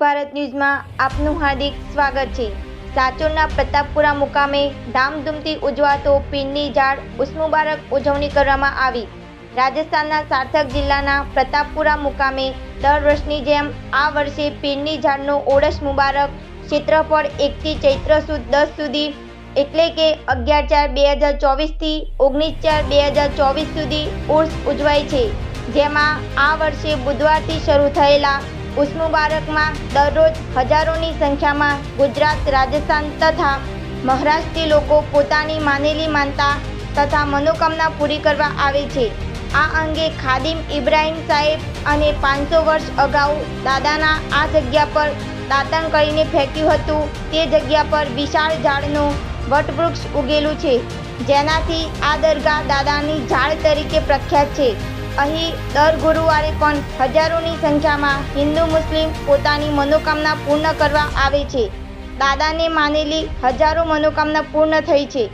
ભારત ન્યૂઝમાં આપનું હાર્દિક સ્વાગત છે. સાચોરના પ્રતાપપુરા મુકામે ધામધૂમથી ઉજવાતો પીરની ઝાડ ઉસ્મુબારક ઉજવણી કરવામાં આવી. રાજસ્થાનના સાર્થક જિલ્લાના પ્રતાપપુરા મુકામે દર વર્ષની જેમ આ વર્ષે પીરની ઝાડનો ઓળસ મુબારક ક્ષેત્રફળ એકથી ચૈત્ર સુદ, દસ સુધી એટલે કે અગિયાર ચાર બે હજાર ચોવીસથી ઓગણીસ ચાર બે હજાર ચોવીસ સુધી ઉર્સ ઉજવાય છે. જેમાં આ વર્ષે બુધવારથી શરૂ થયેલા ઉસ મુબારકમાં દરરોજ હજારોની સંખ્યામાં ગુજરાત, રાજસ્થાન તથા મહારાષ્ટ્રથી લોકો પોતાની માનેલી માનતા તથા મનોકામના પૂરી કરવા આવે છે. આ અંગે ખાદિમ ઇબ્રાહિમ સાહેબ અને પાંચસો વર્ષ અગાઉ દાદાના આ જગ્યા પર દાતણ કરીને ફેંક્યું હતું. તે જગ્યા પર વિશાળ ઝાડનું વટવૃક્ષ ઉગેલું છે. જેનાથી આ દરગાહ દાદાની ઝાડ તરીકે પ્રખ્યાત છે. અહીં દર ગુરુવારે પણ હજારોની સંખ્યામાં હિન્દુ મુસ્લિમ પોતાની મનોકામના પૂર્ણ કરવા આવે છે. દાદાને માનેલી હજારો મનોકામના પૂર્ણ થઈ છે.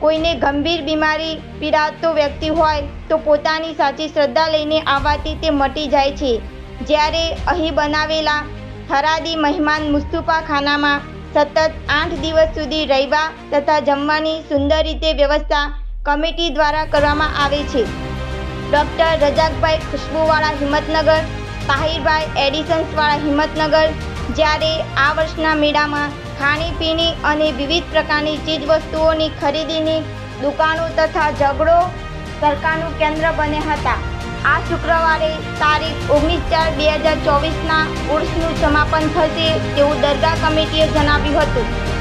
કોઈને ગંભીર બીમારી, પીડાતો વ્યક્તિ હોય તો પોતાની સાચી શ્રદ્ધા લઈને આવવાથી તે મટી જાય છે. જ્યારે અહીં બનાવેલા થરાદી મહેમાન મુસ્તુફા ખાનામાં સતત આઠ દિવસ સુધી રહેવા તથા જમવાની સુંદર રીતે વ્યવસ્થા કમિટી દ્વારા કરવામાં આવે છે. ડૉક્ટર રજાકભાઈ ખુશ્બુવાળા હિંમતનગર તાહિરભાઈ એડિસન્સવાળા હિંમતનગર, જ્યારે આ વર્ષના મેળામાં ખાણીપીણી અને વિવિધ પ્રકારની ચીજવસ્તુઓની ખરીદીની દુકાનો તથા ઝઘડો સરકારનું કેન્દ્ર બન્યા હતા. આ શુક્રવારે તારીખ ઓગણીસ ચાર બે હજાર ચોવીસના ઉર્સનું સમાપન થશે તેવું દરગાહ કમિટીએ જણાવ્યું હતું.